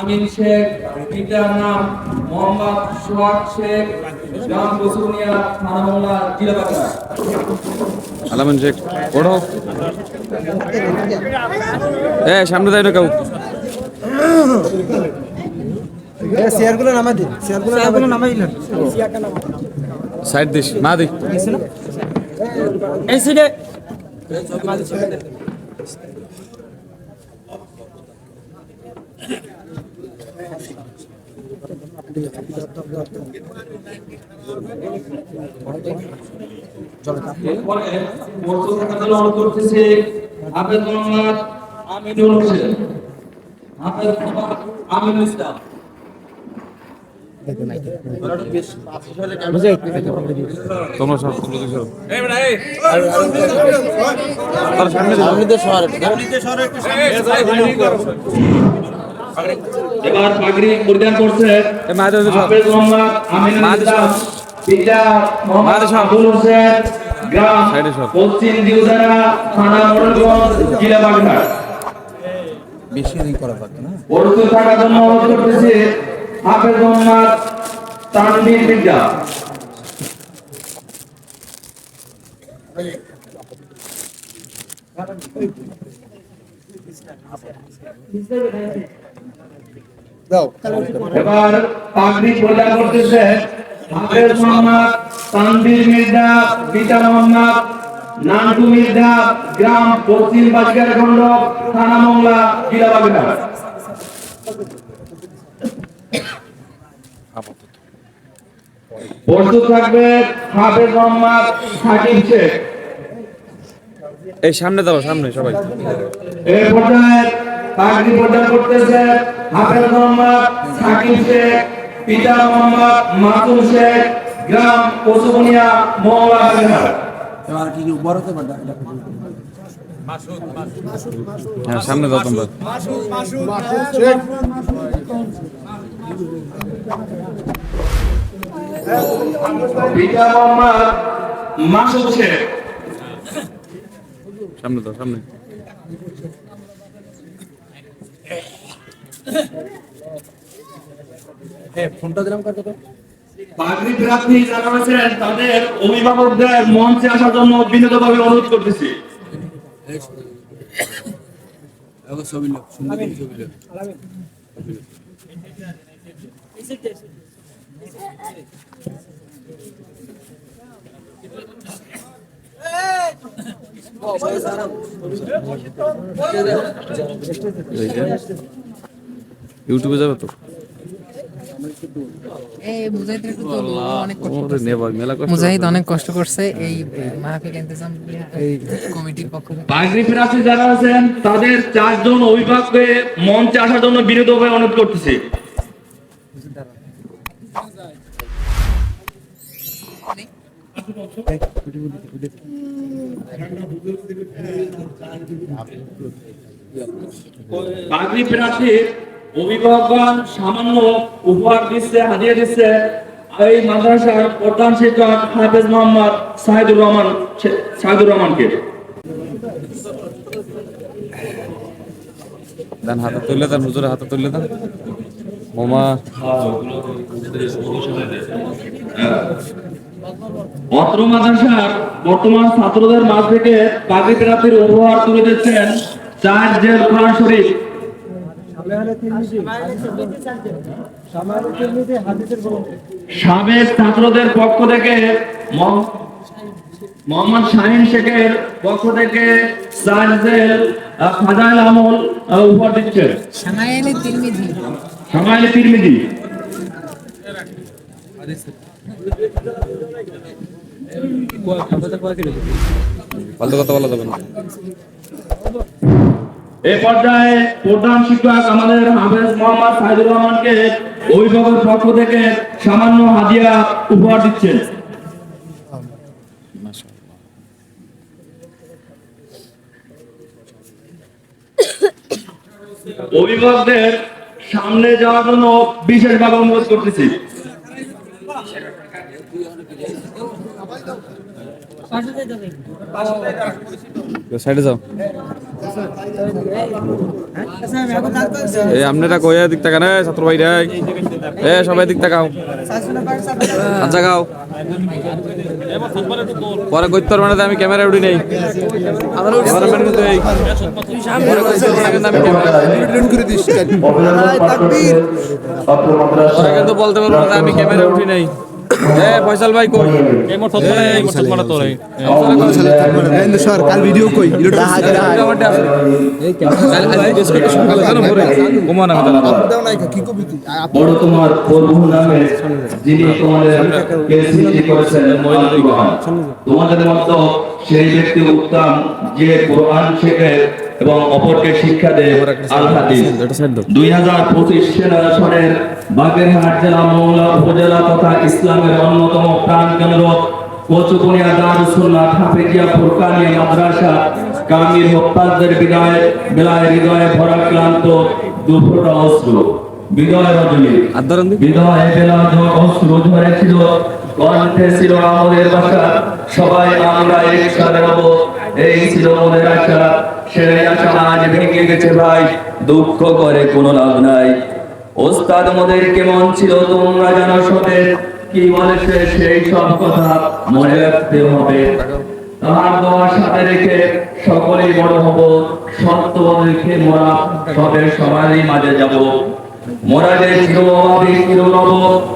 আমিন শেখ পিতার নাম মোহাম্মদ সোহাগ শেখ গ্রাম বসুনিয়া থানা মোংলা জেলা বাগড়া আলামিন শেখ পড়ো। এ সামনে যাই না কেউ? শেয়ারগুলো নামাই দিন শেয়ারগুলো নামাই দিন সাইড দিস মা দি এই সাইডে এরপরে বর্তমান থাকার জন্য অনুরোধ করতেছি হাফেজ আমিনুল হোসেন আমিনুল ইসলাম তোমরা সব তুলে দিছো তার সামনে এবার পাগড়ি পরিধান করছে। এ মা দেবে সব। হাফেজ মোহাম্মদ আমিনুল ইসলাম পিতা মোহাম্মদ আবুল হোসেন গ্রাম পশ্চিম দিউদারা থানা মোড়লগঞ্জ জেলা বাগড়া বেশি দিন করা পারতো না? প্রস্তুত থাকার জন্য অনুরোধ করতেছি হাফেজ মোহাম্মদ তানভীর মির্জা দাও এবার পাগড়ি পরিধান করতেছে। হাফেজ মোহাম্মদ তানভীর মির্জা মোহাম্মদ নান্টু মির্জা গ্রাম পশ্চিম বাজার খন্ড থানা মোংলা জেলা বাগড়া প্রস্তুত থাকবে হাফেজ মোহাম্মদ সাকিব শেখ। এই সামনে দাও সামনে সবাই। এই পর্যায়ে পাগড়ি প্রদান করতেছে হাফেজ মোহাম্মদ সাকিব শেখ পিতা মোহাম্মদ মাসুম শেখ গ্রাম পশুবনিয়া মোহলা কি বড় তো হ্যাঁ সামনে দাও তোমরা। পিতা মোহাম্মদ মাসুম শেখ। সামনে দাও সামনে। ফোনটা দিলাম কত তো পাগড়ি প্রার্থী যারা রয়েছেন তাদের অভিভাবকদের মঞ্চে আসার জন্য বিনীতভাবে অনুরোধ করতেছি সুন্দর ছবি লোক এই যে। ইউটিউবে যাবে তো? মুজাহিদ অনেক কষ্ট করছে। এই মাহফিল ইন্তজাম এই কমিটির পক্ষ থেকে। প্রার্থী যারা আছেন তাদের চারজন অভিভাবককে মঞ্চে আসার জন্য বিনীতভাবে অনুরোধ করতেছি। পাগড়ি প্রার্থী অভিভাবকগণ সামান্য উপহার দিচ্ছে হাদিয়া দিচ্ছে। এই মাদ্রাসার প্রধান শিক্ষক হাফেজ মোহাম্মদ সাহিদুর রহমান সাহিদুর রহমানকে। দেন হাতে তুললে দেন হুজুরে হাতে তুললে দেন। মোমা অত্র মাদ্রাসার বর্তমান ছাত্রদের মাঝ থেকে পাগড়ি প্রার্থীর উপহার তুলে দিচ্ছেন চার জেল কোরআন শরীফ। সাবেক ছাত্রদের পক্ষ থেকে মোহাম্মদ শাহিন শেখের পক্ষ থেকে চার ফাজাইল আমল উপহার দিচ্ছে। সামাইলে তিরমিজি। সমাইলে তিরমিজি। ফালতু কথা বলা যাবে না। এই পর্যায়ে প্রধান শিক্ষক আমাদের হাফেজ মোহাম্মদ সাইদুর রহমানকে অভিভাবকের পক্ষ থেকে সামান্য হাদিয়া উপহার দিচ্ছেন। অভিভাবকদের সামনে যাওয়ার জন্য বিশেষভাবে অনুরোধ করতেছি। সাইডে যাও। এই আপনারা কয়ে দিক টাকা না ছাত্র ভাই রে এ সবাই দিক টাকাও আচ্ছা গাও পরে কইতে পারবে না যে আমি ক্যামেরা উঠি নেই। ক্যামেরাম্যান কিন্তু এই। পরে কইতে পারবে না কিন্তু আমি ক্যামেরা পরে কিন্তু বলতে পারব না আমি ক্যামেরা উঠি নাই। এ ফয়সাল ভাই কই? এই মোর থত মানে এই মোর থত মানে তোর সর কাল ভিডিও কই? কি কবি তুই? বড় তোমার প্রভু নামে যিনি তোমাদের কে সৃষ্টি করেছেন আল তোমাদের মধ্যে সেই ব্যক্তি উত্তম যে কোরআন শেখে এবং অপরকে শিক্ষা দেয় আল হাদিস। দুই হাজার পঁচিশ বাগেরহাট জেলা মংলা উপজেলা তথা ইসলামের অন্যতম প্রাণ কেন্দ্র কচুকুনিয়া দারুসুল্লাহ হাফেজিয়া ফুরকানিয়া মাদ্রাসা কামিল হত্যাদের বিদায় বেলায় হৃদয়ে ভরা ক্লান্ত দুপুরটা অস্ত্র বিদয় রজনী। বিদয় বেলা অস্ত্র ঝরেছিল কণ্ঠে ছিল আমাদের বাসা সবাই আমরা একসাথে হব এই ছিল আমাদের আশা। সেই আশা আজ ভেঙে গেছে ভাই দুঃখ করে কোনো লাভ নাই। ওস্তাদ মোদের কেমন ছিল তোমরা জানো সতে কি বলেছে সেই সব কথা মনে রাখতে হবে। তাহার দোয়ার সাথে রেখে সকলেই বড় হব। সত্য রেখে মোরা সবের সবারই মাঝে যাব। মোরা যে চিরভাবে চিরনব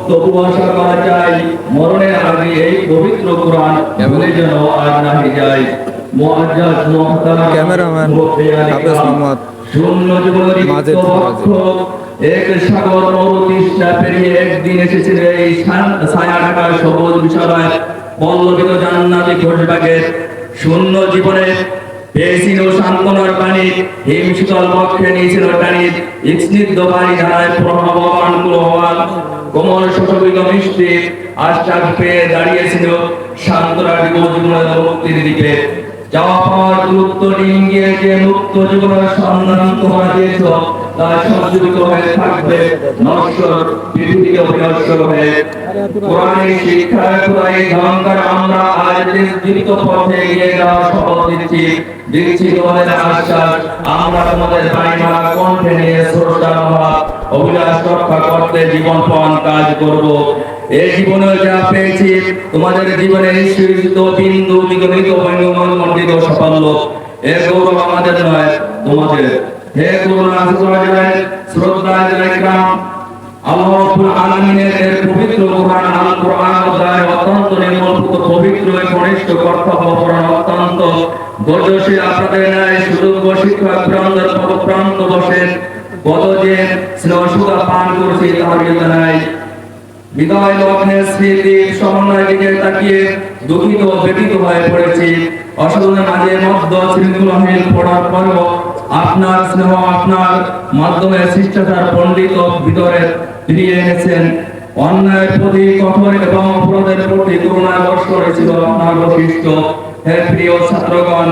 তবু আশা করা যায় মরণের আগে এই পবিত্র কোরআন ভুলে যেন আর নাহি যায়। মুআজ্জাজ মুহতারাম ক্যামেরাম্যান হাফেজ মোহাম্মদ শূন্য জীবনের বক্ষ এক সাগর নরতৃষ্ণা পেরিয়ে একদিন এসেছিল এই ছায়া ঢাকা সবুজ বিশালায় পল্লবিত জান্নাতি ঘোষবাগের শূন্য জীবনে পেয়েছিল সান্ত্বনার পানি হিম শীতল পক্ষে নিয়েছিল টানি স্নিগ্ধ ধারায় কুলহবান কোমল শোষবিত মিষ্টি আশ্বাস পেয়ে দাঁড়িয়েছিল শান্তরা জীবনের মুক্তির দিকে যাওয়া পাওয়ার গুরুত্ব ডিঙ্গিয়ে যে মুক্ত জীবনের সন্ধান তোমরা দিয়েছ তা সংযুক্ত হয়ে থাকবে নশ্বর পৃথিবীকে বিনশ্বর হয়ে কোরআনের শিক্ষার খোদাই ধারণকার আমরা আজ জীবিত পথে এগিয়ে যাওয়ার শপথ দিচ্ছি। দিচ্ছি তোমাদের আশ্বাস, আমরা তোমাদের বাড়ি কণ্ঠে নিয়ে স্রষ্টা মহা অভিলাষ রক্ষা করতে জীবনপণ কাজ করব। এই জীবনে যা পেয়েছি, তোমাদের জীবনে সৃজিত বিন্দু নিগমিত বঙ্গমন মন্ডিত সাফল্য। এর গৌরব আমাদের নয়, তোমাদের হে করুণা সুরাজায় শ্রদ্ধা ইকরাম আল্লাহ রাব্বুল আলামিনের এর পবিত্র কোরআন আল কোরআন অধ্যায় অত্যন্ত নির্মলভূত, পবিত্র ঘনিষ্ঠ কর্তব্য পরায়ণ অত্যন্ত ধৈর্যশীল আপনাদের ন্যায় সুযোগ্য শিক্ষক প্রান্তর পদপ্রান্ত বসেন কত যে স্নেহ পান করছি, তাহার নাই বিদায় লগ্নে স্মৃতির সমন্বয় দিকে তাকিয়ে দুঃখিত ব্যতীত হয়ে পড়েছি। অসাধনের মাঝে মধ্য শৃঙ্খলাহীন পড়ার পর্ব আপনার স্নেহ আপনার মাধ্যমে শিষ্টাচার, পণ্ডিত ভিতরে ফিরিয়ে এনেছেন। অন্যায়ের প্রতি কঠোর এবং অপরাধের প্রতি করুণা বর্ষ করেছিল আপনার বৈশিষ্ট্য। হে প্রিয় ছাত্রগণ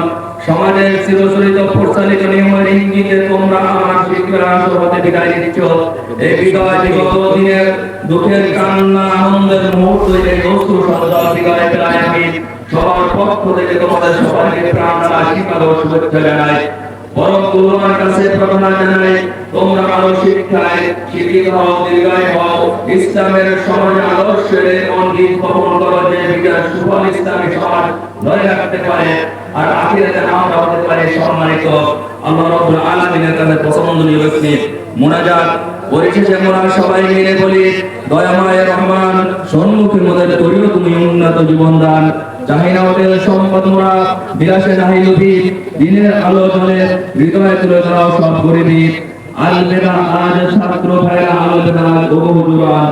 সমাজের চিরচরিত প্রচালিত নিয়মের ইঙ্গিতে তোমরা আমার শিক্ষার হতে বিদায় দিচ্ছ এই বিদায় বিগত দিনের দুঃখের কান্না, আনন্দের মুহূর্ত এই অশ্রু শব্দ বিদায় পেলায় আমি, সবার পক্ষ থেকে তোমাদের সবাইকে প্রাণ, আশীর্বাদ ও শুভেচ্ছা জানাই। বরং তোমার কাছে প্রার্থনা জানাই, তোমরা আরও শিক্ষায় শিক্ষিত হও দীর্ঘায় হও। ইসলামের সমাজ আদর্শের অঙ্গীত বহন করো, যে বিকাশ সুফল ইসলামী সমাজ ধরে রাখতে পারে আর আখিরাতে আমরা হতে পারি সম্মানিত। আল্লাহ রাব্বুল আলামিনের কাছে পছন্দনীয় ব্যক্তি মুনাজাত পরিশেষে মোরা সবাই মিলে বলি। দয়াময় রহমান সম্মুখে মোদের করিও তুমি উন্নত জীবন দান চাহিনা হোটেল সম্পদ মোড়া বিলাসে নাহি লুভি দিনের আলো জলে হৃদয়ে তুলে ধরাও সব গরিবি। আলবেদা, আজ ছাত্র ভাইরা আলো জানা বহু দুরান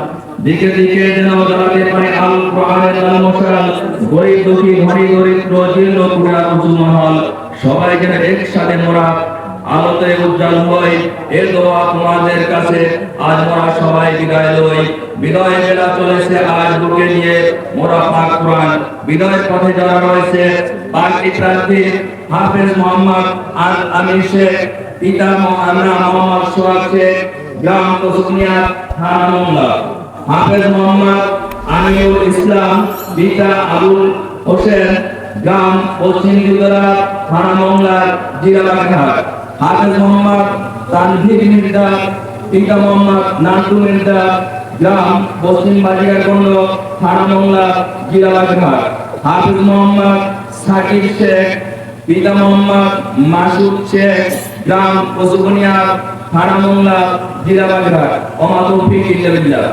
দিকে দিকে যেন দাঁড়াতে পারে আল কোরআনের আল মশাল গরিব দুঃখী, ধনী, দরিদ্র, জীর্ণ, পুরা মহল। সবাই যেন একসাথে মোরা আলোতে উজ্জ্বল হই। এ দোয়া তোমাদের কাছে আজ মোরা সবাই বিদায় লই। বিদায় বেলা চলেছে আজ বুকে নিয়ে মোরা পাক কোরআন। বিদায় পথে যারা রয়েছে পার্টি প্রার্থী হাফেজ মোহাম্মদ আল আমির পিতা আমরা মোহাম্মদ সোহাগ গ্রাম কুসুমিয়া থানা মোংলা। হাফেজ মোহাম্মদ আমিরুল ইসলাম, পিতা আবুল হোসেন, গ্রাম পশ্চিম দিগরা থানা মংলা জিরাবাঘাট হাফেজ মোহাম্মদ তানভীর মির্জা, পিতা মোহাম্মদ নান্টু মির্জা, গ্রাম পশ্চিম বাজিগারগঞ্জ থানা মংলা জিরাবাঘাট হাফেজ মোহাম্মদ সাকিব শেখ, পিতা মোহাম্মদ মাসুদ শেখ, গ্রাম পশুবনিয়া, থানা মংলা জিরাবাঘাট ওমা তৌফিক ইল্লা বিল্লাহ।